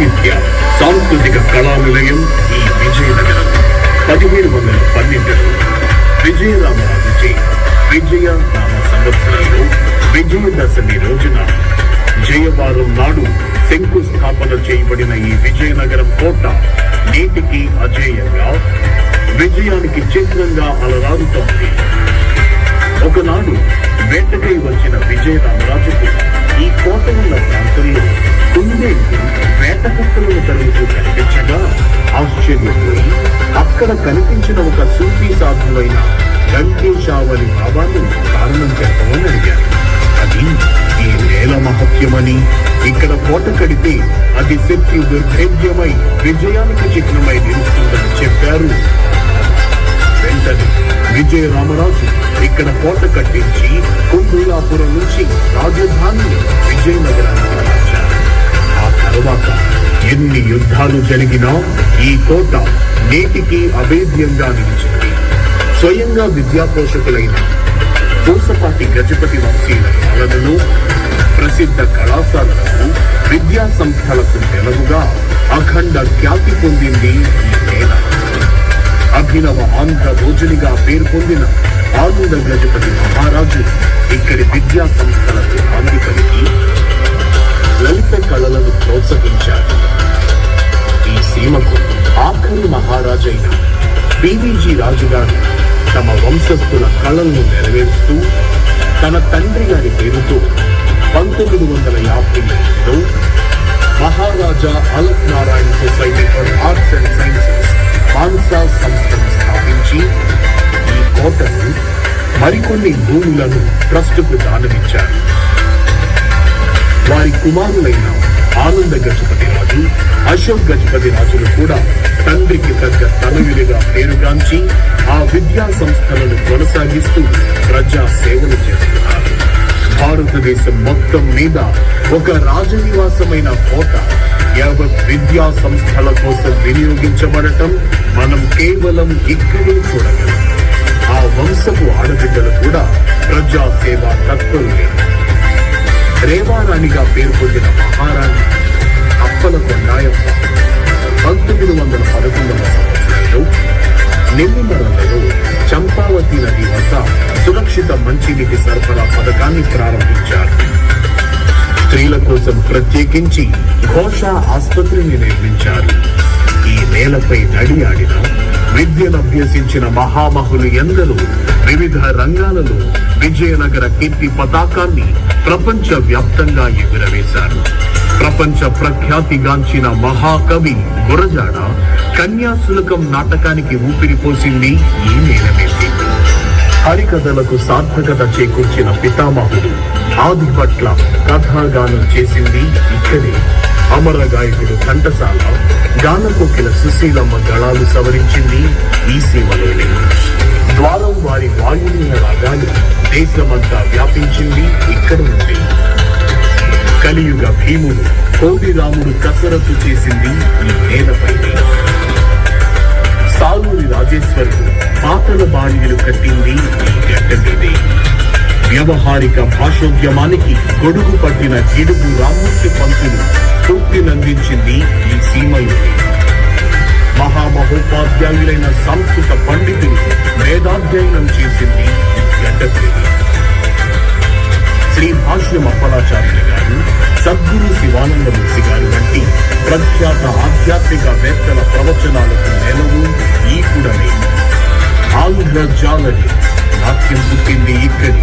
సాహిత్య సాంస్కృతిక కళా నిలయం ఈ విజయనగరం పదిహేను వందల పన్నెండులో విజయరామరాజుచే విజయ నామ సంవత్సరంలో విజయదశమి రోజున జయవారం నాడు శంకుస్థాపన చేయబడిన ఈ విజయనగరం కోట నేటికి అజేయంగా విజయానికి చిత్రంగా అలరారుతోంది. ఒకనాడు వేటకై వచ్చిన విజయరామరాజుకు ఈ కోట ఉన్న ప్రాంతంలో కుందేలు వేటకుక్కలను తరుగుతూ కనిపించగా ఆశ్చర్యపోయి అక్కడ కనిపించిన ఒక సూఫీ సాధువైన గంకేశావరి బాబాను కారణం చెప్పమని అడిగారు. అది ఈ నేల మహత్యమని. ఇక్కడ కోట కడితే అది శక్తి దుర్భేద్యమై విజయానికి చిహ్నమై నిలుస్తుందని చెప్పారు. వెంటనే విజయ రామరాజు ఇక్కడ కోట కట్టించి కుంభీలాపురం నుంచి రాజధాని విజయనగరానికి మార్చారు ఆ తర్వాత ఎన్ని యుద్ధాలు జరిగినా ఈ కోట నేటికి అభేద్యంగా నిలిచింది. స్వయంగా విద్యాపోషకులైన పూసపాటి గజపతి వంశీల పాలనలో ప్రసిద్ధ కళాశాలలకు విద్యా సంస్థలకు నెలవుగా అఖండ ఖ్యాతి పొందింది ఈ అభినవ ఆంధ్ర రోజునిగా పేరు పొందిన ఆనంద గజపతి మహారాజు ఇక్కడి విద్యా సంస్థలకు నాంది పలికి లలిత కళలను ప్రోత్సహించారు. ఈ సీమకు ఆఖరి మహారాజైన పివిజి రాజుగారు తమ వంశస్థుల కళలను నెరవేరుస్తూ తన తండ్రి గారి పేరుతో పంతొమ్మిది వందల యాభై ఎనిమిదిలో Maharaja Alak Narayan society for arts and sciences Mansa సంస్థను స్థాపించి ఈ కోటను మరికొన్ని భూములను ట్రస్టుకు దానమిచ్చారు. వారి కుమారులైన ఆనంద గజపతి రాజు అశోక్ గజపతి రాజులు కూడా తండ్రికి తగ్గ తనయులుగా పేరుగాంచి ఆ విద్యా సంస్థలను కొనసాగిస్తూ ప్రజా సేవలు చేస్తున్నారు. భారతదేశం మొత్తం మీద ఒక రాజనివాసమైన కోట. యావత్ విద్యా సంస్థల కోసం వినియోగించబడటం మనం కేవలం ఇక్కడే చూడగలం. ఆ వంశపు ఆడబిడ్డలు కూడా ప్రజా సేవా తత్పరులే రేవారాణిగా పేరు పొందిన మహారాణి అప్పల కొండాయమ్మ పంతొమ్మిది వందల పదకొండవ సంవత్సరంలో నెల్లిమరలలో చంపావతి నది వద్ద సురక్షిత మంచినీటి సరఫరా పథకాన్ని ప్రారంభించారు. స్త్రీల కోసం ప్రత్యేకించి ఘోష ఆసుపత్రిని నిర్మించారు. ఈ నేలపై నడియాడిన విద్యను అభ్యసించిన మహామహులు ఎందరూ వివిధ రంగాలలో విజయనగర కీర్తి పతాకాన్ని ప్రపంచ వ్యాప్తంగా ఎగురవేశారు. ప్రపంచ ప్రఖ్యాతిగాంచిన మహాకవి గురజాడ కన్యాశులకం నాటకానికి ఊపిరిపోసింది ఈ నేలమేది హరికథలకు సార్థకత చేకూర్చిన పితామహుడు ఆదిపట్ల కథాగానం చేసింది ఇక్కడే. అమర గాయకుడు ఘంటసాల గానకోకిల సుశీలమ్మ గళాలు సవరించింది ఈ సీమలోనే ద్వారం వారి వాయునీయ రాగాలు దేశమంతా వ్యాపించింది ఇక్కడ ఉంది కలియుగ భీముడు కోటి రాముడు కసరత్తు చేసింది ఈ నేలపై సాలూరి రాజేశ్వరుడు పాటల బాణీలు కట్టింది ఈ వ్యవహారిక భాషోద్యమానికి గొడుగు పట్టిన గిడుగు రామూర్తి పంతులు స్ఫూర్తినందించింది ఈ సీమలు. మహామహోపాధ్యాయులైన సంస్కృత పండితులు వేదాధ్యయనం చేసింది ఈ శ్రీ భాష్యం అప్పలాచార్యులు గారు సద్గురు శివానందమూర్తి గారు వంటి ప్రఖ్యాత ఆధ్యాత్మిక వేత్తల ప్రవచనాలకు నెలవు ఈ కూడమే. ఆంధ్ర జాలని నాట్యం పుట్టింది ఇక్కడి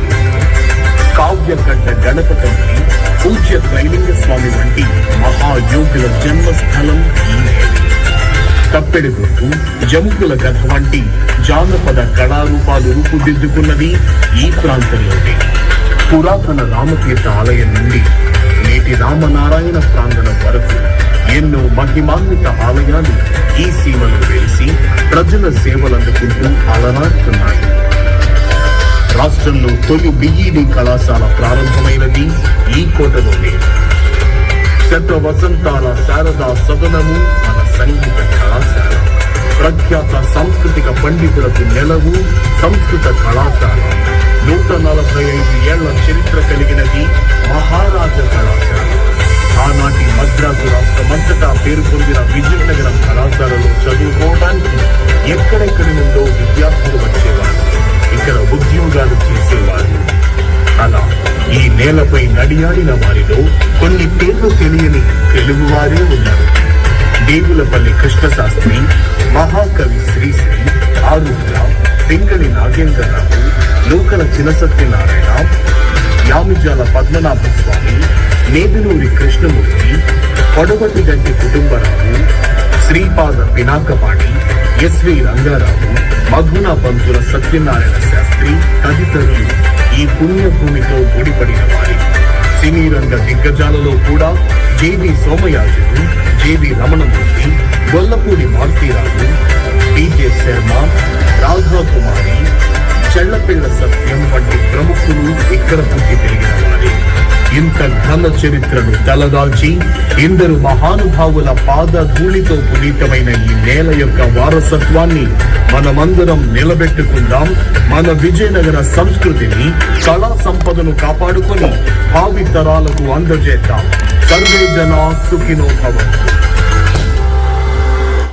కావ్యకట్ట గణపతంకి పూజ్య త్రైలింగ స్వామి వంటి మహాయోగుల జన్మస్థలం ఈ నేల గుర్తు జముకుల కథ వంటి జానపద కళారూపాలు రూపుదిద్దుకున్నది ఈ ప్రాంతంలోనే. పురాతన రామతీర్థ ఆలయం నుండి నేటి రామనారాయణ ప్రాంగణం వరకు ఎన్నో మహిమాన్విత ఆలయాలు ఈ సీమలో వెలిసి ప్రజల సేవలందుకుంటూ అలరాడుతున్నాయి రాష్ట్రంలో తొలి బిఈడి కళాశాల ప్రారంభమైనది ఈ కోటలోనే. శత వసంతాల శారదా సదనము మన సంగీత కళాశాల. ప్రఖ్యాత సాంస్కృతిక పండితులకు నెలవు సంస్కృత కళాశాల. నూట నలభై ఐదు ఏళ్ళ చరిత్ర కలిగినది మహారాజ పంజాబ్ రాష్ట్రమంతటా పేరు పొందిన విజయనగరం కళాశాలలో చదువుకోవడానికి ఎక్కడెక్కడి నుండో విద్యార్థులు వచ్చేవారు. ఇక్కడ ఉద్యోగాలు చేసేవారు. అలా ఈ నేలపై నడియాడిన వారిలో కొన్ని పేర్లు తెలియని తెలుగువారే ఉన్నారు. దేవులపల్లి కృష్ణశాస్త్రి మహాకవి శ్రీశ్రీ ఆరుద్ర పింగళి నాగేంద్రరావు లోకల చినసత్యనారాయణ యామిజాల పద్మనాభ స్వామి నేదునూరి కృష్ణమూర్తి పొడగటి గంటి కుటుంబరావు శ్రీపాద పినాకపాణి ఎస్వి రంగారావు మధున పంతుల సత్యనారాయణ శాస్త్రి తదితరులు ఈ పుణ్యభూమితో ముడిపడిన వారి. సినీ రంగ దిగ్గజాలలో కూడా J V Somayajudu J V Ramanamurthy Gollapudi Marutirao T J Sarma Radha Kumari Chellapilla Satyam వంటి ప్రముఖులు ఇక్కడ పుట్టి పెరిగిన వారే? ఇంత ఘన చరిత్రను తలదాల్చి ఇందరు మహానుభావుల పాద ధూళితో పునీతమైన ఈ నేల యొక్క వారసత్వాన్ని మనమందరం నిలబెట్టుకుందాం. మన విజయనగర సంస్కృతిని కళా సంపదను కాపాడుకొని భావి తరాలకు అందజేద్దాం. సర్వే జనా సుఖినోభవం